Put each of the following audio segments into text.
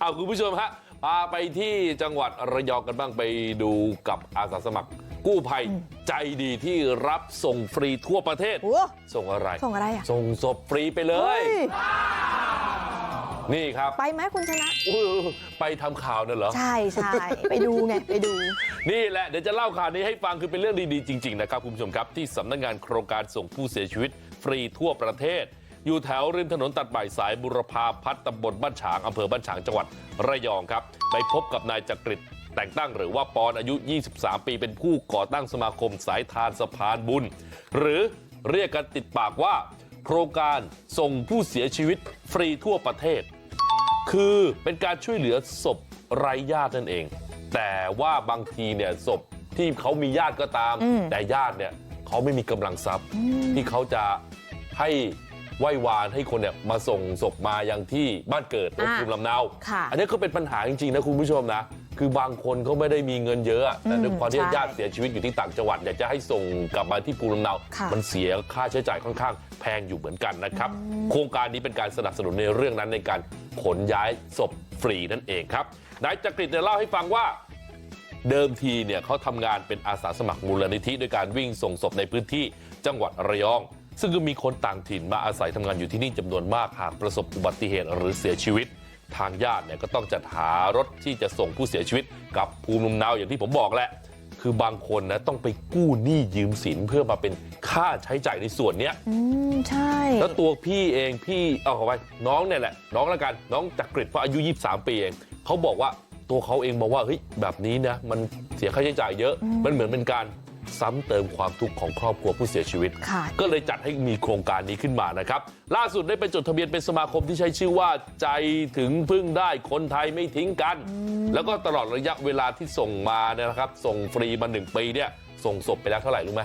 เอาคุณผู้ชมฮะพาไปที่จังหวัดระยองกันบ้างไปดูกับอาสาสมัครกู้ภัยใจดีที่รับส่งฟรีทั่วประเทศโอ้ส่งอะไรส่งอะไรอะส่งศพฟรีไปเลเฮ้ยยนี่ครับไปไหมคุณชนะอู้ไปทำข่าวนั่นเหรอใช่ใช่ไปดูไงไปดู นี่แหละเดี๋ยวจะเล่าข่าวนี้ให้ฟังคือเป็นเรื่องดีๆจริง ๆ นะครับคุณผู้ชมครับที่สำนักงานโครงการส่งผู้เสียชีวิตฟรีทั่วประเทศ อยู่แถวริมถนนตัดใหม่สายบุรพาพัฒน์ตำบลบ้านฉางอำเภอบ้านฉางจังหวัดระยองครับไปพบกับนายจักริดแต่งตั้งหรือว่าปอนอายุ 23 ปีเป็นผู้ก่อตั้งสมาคมสายทานสะพานบุญ หรือเรียกกันติดปากว่า โครงการส่งผู้เสียชีวิตฟรีทั่วประเทศ คือเป็นการช่วยเหลือศพไร้ญาตินั่นเอง แต่ว่าบางทีเนี่ยศพที่เขามีญาติก็ตามอืมแต่ญาติเนี่ยเขาไม่มีกำลังทรัพย์ที่เขาจะให้ ไหว้วานให้คนเนี่ยมาส่งศพมายังที่บ้านเกิดภูมิลำเนาค่ะอันนี้ก็เป็นปัญหาจริงๆนะคุณผู้ชมนะ คือบางคนเขาไม่ได้มีเงินเยอะแต่ด้วยความที่ใช่ญาติเสียชีวิตอยู่ที่ต่างจังหวัดอยากจะให้ส่งกลับมาที่ภูมิลำเนาค่ะมันเสียค่าใช้จ่ายค่อนข้างแพงอยู่เหมือนกันนะครับ โครงการนี้เป็นการสนับสนุนในเรื่องนั้นในการขนย้ายศพฟรีนั่นเองครับนายจักริดเนี่ยเล่าให้ฟังว่าเดิมทีเนี่ยเขาทำงานเป็นอาสาสมัครมูลนิธิด้วยการวิ่งส่งศพในพื้นที่จังหวัดระยอง ซึ่งก็มีคนต่างถิ่นมาอาศัยทำงานอยู่ที่นี่จำนวนมากหากประสบอุบัติเหตุหรือเสียชีวิต ทางญาติเนี่ยก็ต้องจัดหารถที่จะส่งผู้เสียชีวิตกับภูมิลำเนาอย่างที่ผมบอกแหละคือบางคนนะต้องไปกู้หนี้ยืมสินเพื่อมาเป็นค่าใช้จ่ายในส่วนเนี้ยอืมใช่ แล้วตัวพี่เองพี่เอาเข้าไปน้องเนี่ยแหละ น้องละกันน้องจักริดเพราะอายุ 23 ปีเองเขาบอกว่าตัวเขาเองบอกว่าเฮ้ยแบบนี้นะมันเสียค่าใช้จ่ายเยอะ มันเหมือนเป็นการ ซ้ำเติมความทุกข์ของครอบครัวผู้เสียชีวิตค่ะก็เลยจัดให้มีโครงการนี้ขึ้นมานะครับล่าสุดได้ไปจดทะเบียนเป็นสมาคมที่ใช้ชื่อว่าใจถึงพึ่งได้คนไทยไม่ทิ้งกัน แล้วก็ตลอดระยะเวลาที่ส่งมาเนี่ยนะครับ ส่งฟรีมาหนึ่งปีเนี่ยส่งศพไปแล้วเท่าไหร่รู้ไหม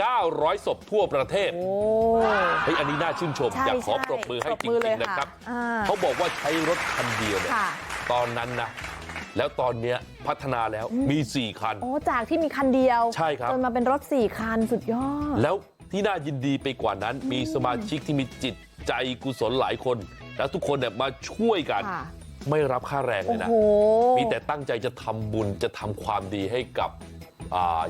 900 ศพทั่วประเทศโอ้เฮ้ยอันนี้น่าชื่นชมใช่อยากขอใช่ปรบมือให้ปรบจมือเลริยงๆนะครับค่ะอ่าเขาบอกว่าใช้รถคันเดียวเนี่ยค่ะตอนนั้นนะ แล้วตอนเนี้ยพัฒนาแล้วมี4คันโอ้จากที่มีคันเดียวใช่ครับจนมาเป็นรถสี่คันสุดยอดแล้วที่น่ายินดีไปกว่านั้น มีสมาชิกที่มีจิตใจกุศลหลายคน แล้วทุกคนเนี่ยมาช่วยกันค่ะไม่รับค่าแรงเลโอ้ยนะโหมีแต่ตั้งใจจะทำบุญจะทำความดีให้กับอ่า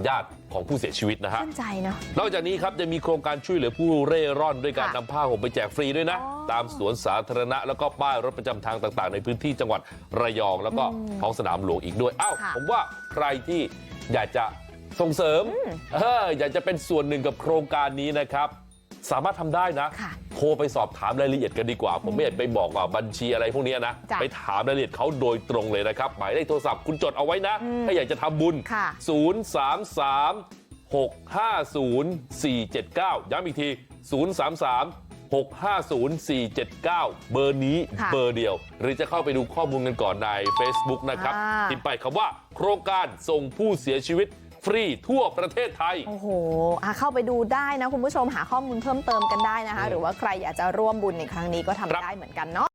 ญาติของผู้เสียชีวิตนะฮะชื่นใจเนาะนอกจากนี้ครับจะมีโครงการช่วยเหลือผู้เร่ร่อนด้วยการค่ะนำผ้าห่มไปแจกฟรีด้วยนะอ๋อตามสวนสาธารณะแล้วก็ป้ายรถประจำทางต่างๆ ในพื้นที่จังหวัดระยองแล้วก็ท้องสนามหลวงอีกด้วยอ้าวค่ะผมว่าใครที่อยากจะส่งเสริมเอออยากจะเป็นส่วนหนึ่งกับโครงการนี้นะครับ สามารถทำได้นะค่ะโทรไปสอบถามรายละเอียดกันดีกว่าผมไม่อยากไปบอกว่าบัญชีอะไรพวกเนี้ยนะจ้ะไปถามรายละเอียดเขาโดยตรงเลยนะครับหมายเลขโทรศัพท์คุณจดเอาไว้นะอืมถ้าอยากจะทำบุญค่ะ033 650 479 ย้ำอีกที 033 650 479 เบอร์นี้ค่ะเบอร์เดียว หรือจะเข้าไปดูข้อมูลกันก่อนใน Facebook นะครับอ่าพิมพ์ไปคำว่า โครงการส่งผู้เสียชีวิต ฟรีทั่วประเทศไทย โอ้โหอะเข้าไปดูได้นะคุณผู้ชมหาข้อมูลเพิ่มเติมกันได้นะคะหรือว่าใครอยากจะร่วมบุญในครั้งนี้ก็ทำครับได้เหมือนกันเนาะ